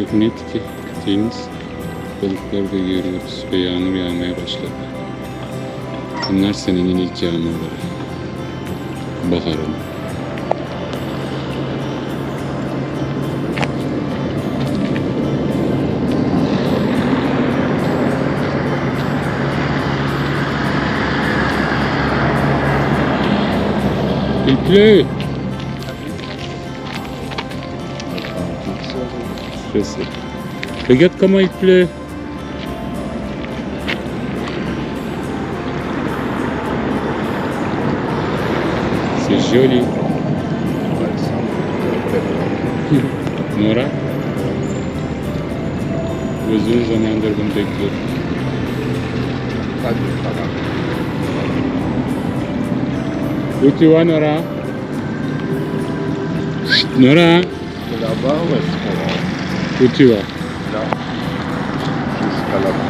çok net ki deniz balıkları da görüyoruz ve yağmur yağmaya başladı. Bunlar senenin ilk yağmurları. Baharın. İpli. Kuşadası. Gögetkama ipliği C'est joli. Nora uzun zamandır bunu bekliyor. Utiva Nora. Nora. Merhaba, hoş geldin. Où tu vas là Jusqu'à la fin.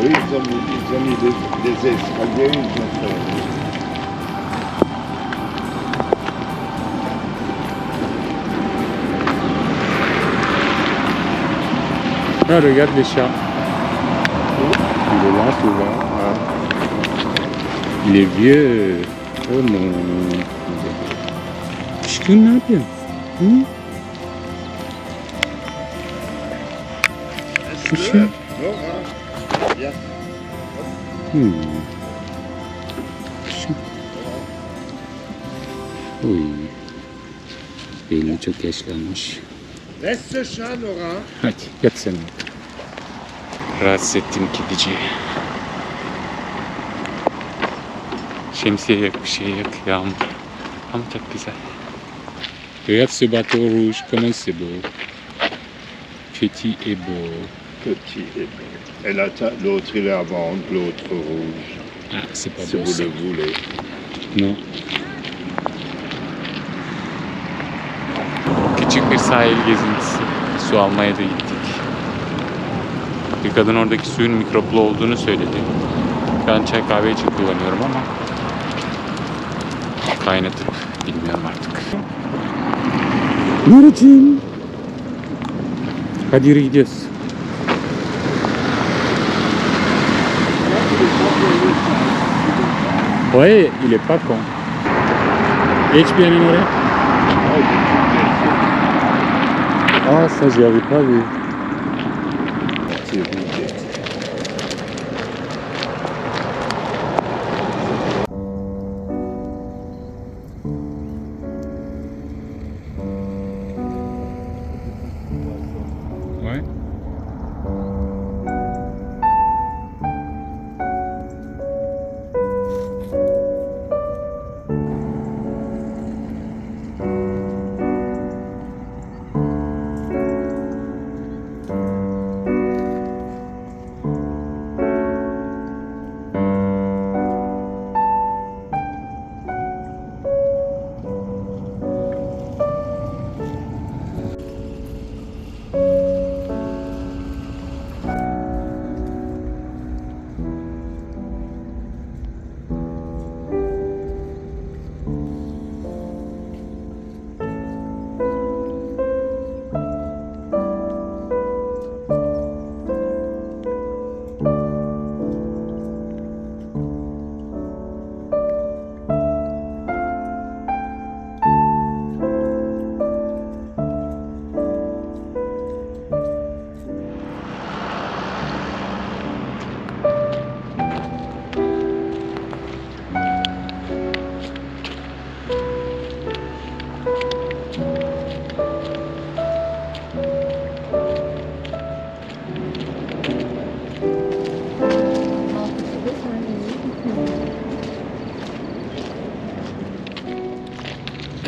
Oui, ils ont mis, ils ont mis des, des escaliers, ils ont fait. Ah, regarde les chats. Il est là, vois. Il est vieux. Oh non. Aşkım ne yapıyorsun? Hı? Viens. Hmm. Kuşum. Oy. Belli çok yaşlanmış. Hadi yat sen. Rahatsız ettim kediciyi. Şemsiye yok, bir şey yok, yağmur. Ama çok güzel. Regarde ce bateau rouge, comment c'est beau. Petit et beau. Petit et beau. Et l'autre, il est à vendre, l'autre rouge. Ah, c'est pas Si beau vous ça. le voulez. No. Küçük bir sahil gezintisi. Su almaya da gittik. Bir kadın oradaki suyun mikroplu olduğunu söyledi. Ben çay kahve için kullanıyorum ama kaynatıp bilmiyorum artık. Nuricim. Hadi yürü gidiyoruz. Ouais, il est pas con. Geç bir yanına oraya. Ah, ça, j'y avais pas vu.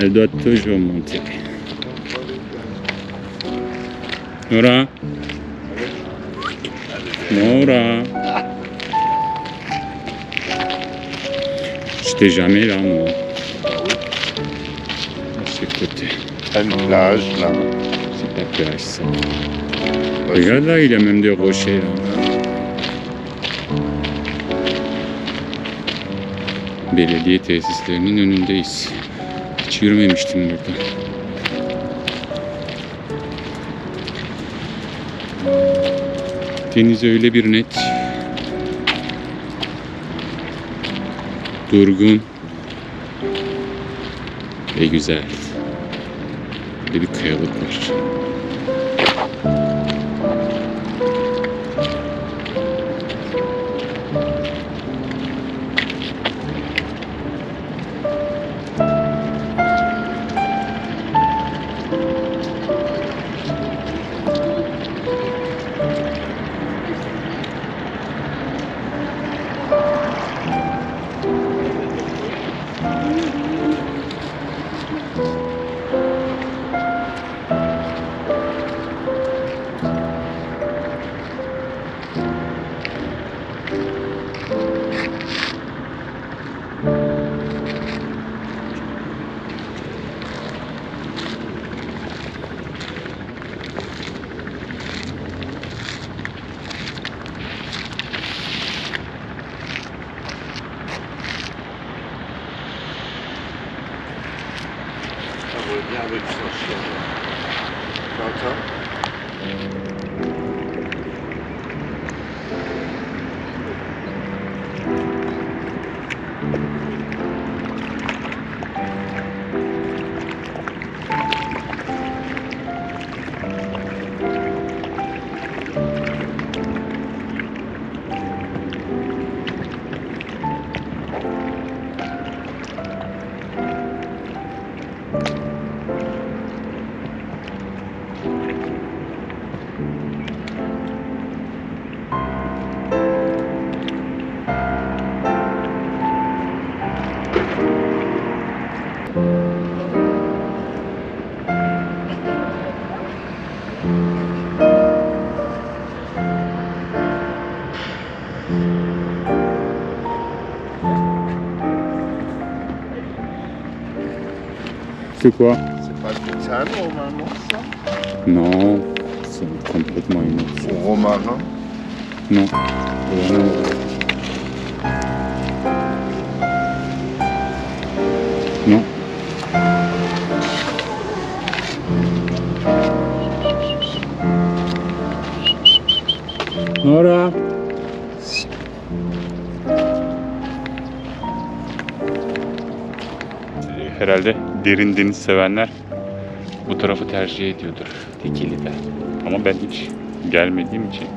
Elle doit toujours monter. Nora. Nora. J'étais jamais là, moi. À ce côté. Une plage, là. C'est pas plage, ça. Regarde là, il y a même des rochers, là. Belediye tesislerinin önündeyiz. Hiç yürümemiştim burada. Deniz öyle bir net. Durgun. Ve güzel. Bir kayalık var. C'est quoi C'est pas du thym normalement ça Non, c'est complètement une autre. Ou romarin Non. Vraiment. Non. Nora. Herhalde derin deniz sevenler bu tarafı tercih ediyordur Dikili'de. Ama ben hiç gelmediğim için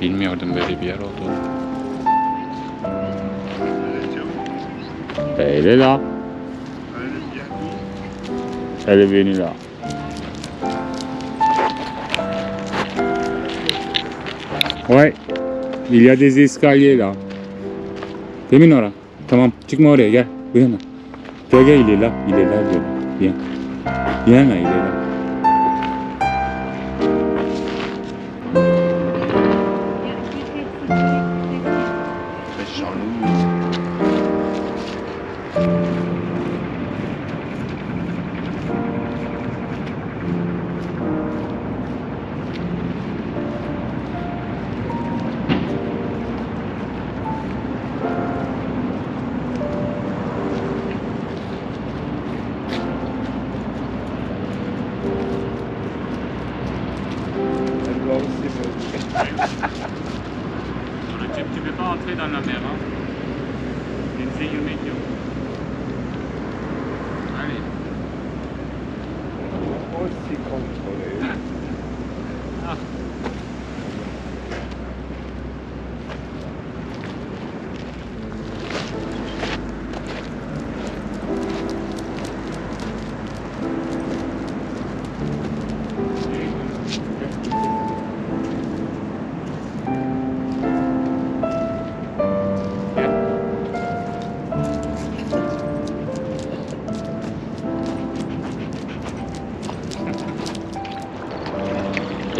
bilmiyordum böyle bir yer olduğunu. Là. Elle est venue là. Ouais. Il y a des escaliers là. Değil mi Nora? Tamam. Çıkma oraya gel. Bu yana. Gel il est là. Il est là. Viens. Viens là il est là.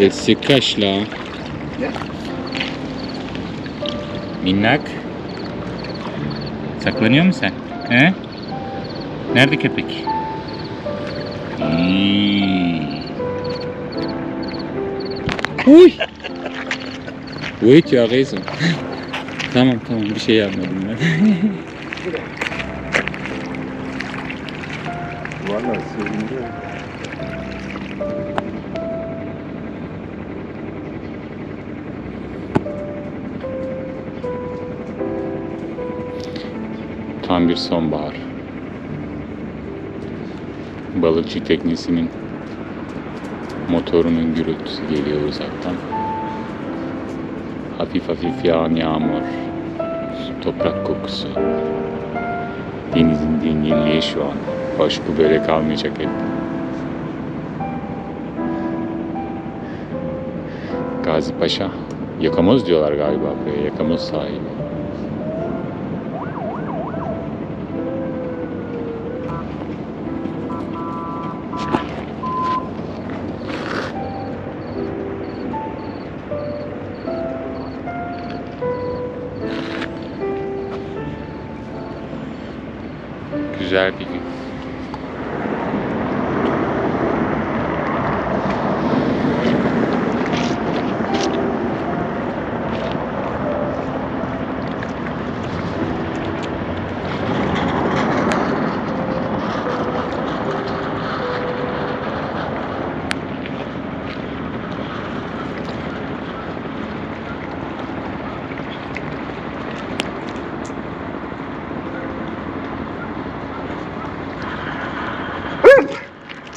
Elle se cache là. Minnak. Saklanıyor musun sen? He? Nerede köpek? İyi. Uy. Oui, tu as raison. tamam tamam bir şey yapmadım ben. Voilà, c'est bir sonbahar. Balıkçı teknesinin motorunun gürültüsü geliyor uzaktan. Hafif hafif yağan yağmur, toprak kokusu. Denizin dinginliği şu an. Hoş bu böyle kalmayacak hep. Gazi Paşa. Yakamoz diyorlar galiba buraya. Yakamoz sahili. Gün.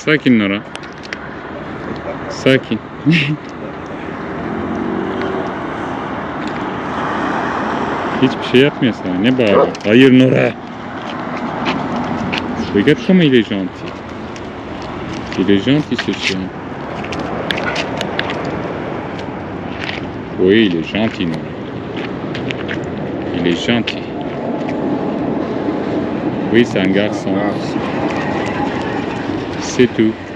Sakin Nora. Sakin. Hiçbir şey yapmıyor sana. Ne bağırıyor? Hayır Nora. Regarde comme il est gentil. Il est gentil ce chien. Oui, il est gentil. Il est gentil. Oui, c'est un garçon. C'est tout.